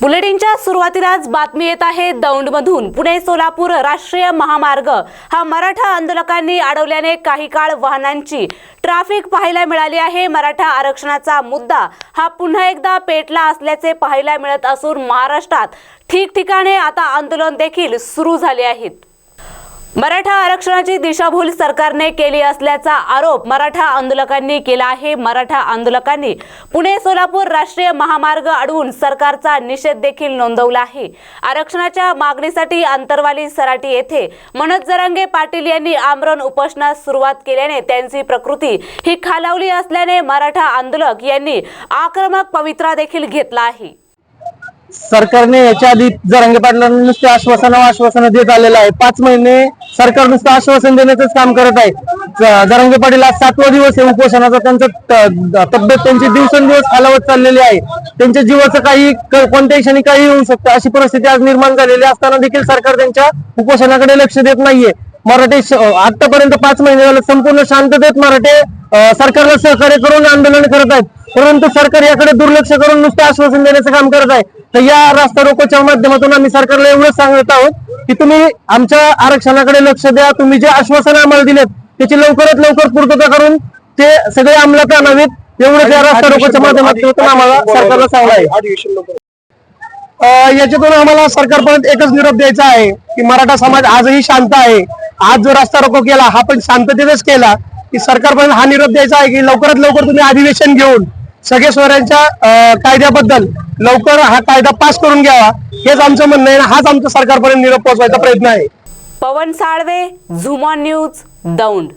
बुलेटिनच्या सुरुवातीलाच बातमी येत आहे दौंडमधून. पुणे सोलापूर राष्ट्रीय महामार्ग. हा मराठा आंदोलकांनी अडवल्याने काही काळ वाहनांची ट्रॅफिक पाहायला मिळाली आहे. मराठा आरक्षणाचा मुद्दा हा पुन्हा एकदा पेटला असल्याचे पाहायला मिळत असून महाराष्ट्रात ठिकठिकाणी आता आंदोलन देखील सुरू झाले आहेत. मराठा आरक्षणाची दिशाभूल सरकारने केली असल्याचा आरोप मराठा आंदोलकांनी केला आहे. मराठा आंदोलकांनी पुणे सोलापूर राष्ट्रीय महामार्ग अडवून सरकारचा निषेध देखील नोंदवला आहे. आरक्षणाच्या मागणीसाठी आंतरवाली सराटी येथे मनोज जरांगे पाटील यांनी आमरण उपोषणास सुरुवात केल्याने त्यांची प्रकृती ही खालावली असल्याने मराठा आंदोलक यांनी आक्रमक पवित्रा देखील घेतला आहे. सरकारने याच्या आधी जरांगे पाटलांना नुसते आश्वासन आश्वासन देत आलेलं आहे. पाच महिने सरकार नुसतं आश्वासन देण्याचंच काम करत आहे. ज- जरांगे पाटील आज सातवा दिवस आहे उपोषणाचा. त्यांचं तब्येत त्यांची दिवसेंदिवस खालावत चाललेली आहे. त्यांच्या जीवाचं काही कोणत्याही क्षणी काही होऊ शकतं. अशी परिस्थिती आज निर्माण झालेली असताना देखील सरकार त्यांच्या उपोषणाकडे लक्ष देत नाहीये. मराठे आतापर्यंत पाच महिने झाले. संपूर्ण शांततेत मराठे सरकारला सहकार्य करून आंदोलन करत आहेत. परंतु सरकार याकडे दुर्लक्ष करून नुसतं आश्वासन देण्याचं काम करत आहे. तर या रास्ता रोकोच्या माध्यमातून आम्ही सरकारला एवढंच सांगत आहोत की तुम्ही आमच्या आरक्षणाकडे लक्ष द्या. तुम्ही जे आश्वासन आम्हाला दिलेत त्याची लवकरात लवकर पूर्तता करून ते सगळे अंमलात आणावेत. एवढं त्या रास्ता रोकोच्या माध्यमातून आम्हाला सरकारला सांगलं आहे. याच्यातून आम्हाला सरकारपर्यंत एकच निरोप द्यायचा आहे की मराठा समाज आजही शांत आहे. आज जो रस्ता रोको केला हा पण शांततेतच केला. की सरकारपर्यंत हा निरोप द्यायचा आहे की लवकरात लवकर तुम्ही अधिवेशन घेऊन सगळे स्वरांच्या कायद्याबद्दल लवकर हा कायदा पास करून घ्यावा हेच आमचं म्हणणं आहे हाच आमचं सरकारपर्यंत निरोप पोहोचवायचा प्रयत्न आहे. पवन साळवे झुमॉन न्यूज दौंड.